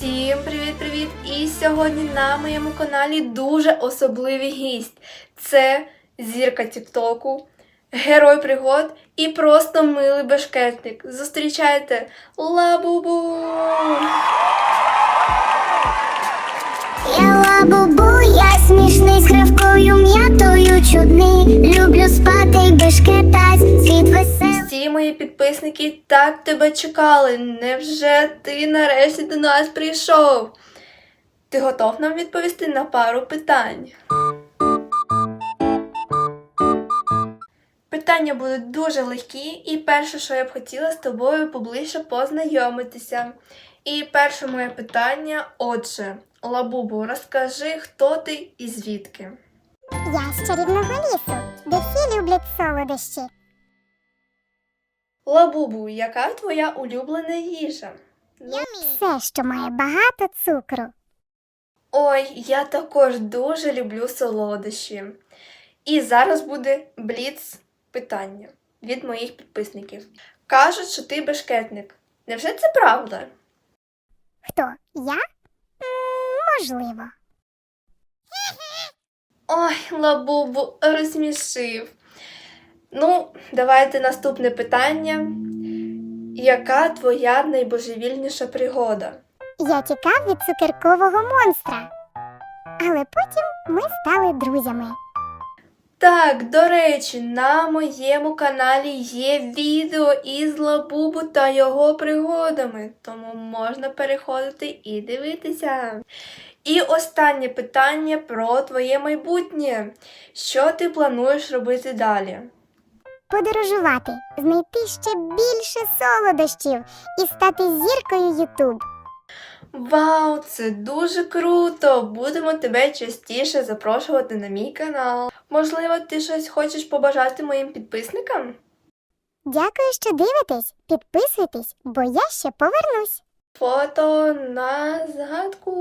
Всім привіт-привіт! І сьогодні на моєму каналі дуже особливий гість. Це зірка Тіктоку, герой пригод і просто милий бешкетник. Зустрічайте Лабубу! Я лабубу, я смішний з кривкою м'ятою чудний. Люблю спати й мої підписники так тебе чекали. Невже ти нарешті до нас прийшов? Ти готов нам відповісти на пару питань? Питання будуть дуже легкі, і перше, що я б хотіла з тобою поближче познайомитися. І перше моє питання: отже, Лабубу, розкажи, хто ти і звідки? Я з чарівного лісу, де всі люблять солодощі. Лабубу, яка твоя улюблена їжа? Ну, Все, що має багато цукру. Ой, я також дуже люблю солодощі. І зараз буде бліц питання від моїх підписників. Кажуть, що ти бешкетник. Невже це правда? Хто? Я? Можливо. Ой, лабубу, розсмішив. Ну, давайте наступне питання. Яка твоя найбожевільніша пригода? Я тікав від цукеркового монстра. Але потім ми стали друзями. Так, до речі, на моєму каналі є відео із Лабубу та його пригодами, тому можна переходити і дивитися. І останнє питання про твоє майбутнє. Що ти плануєш робити далі? Подорожувати, знайти ще більше солодощів і стати зіркою Ютуб. Вау, це дуже круто! Будемо тебе частіше запрошувати на мій канал. Можливо, ти щось хочеш побажати моїм підписникам? Дякую, що дивитесь. Підписуйтесь, бо я ще повернусь. Фото на згадку.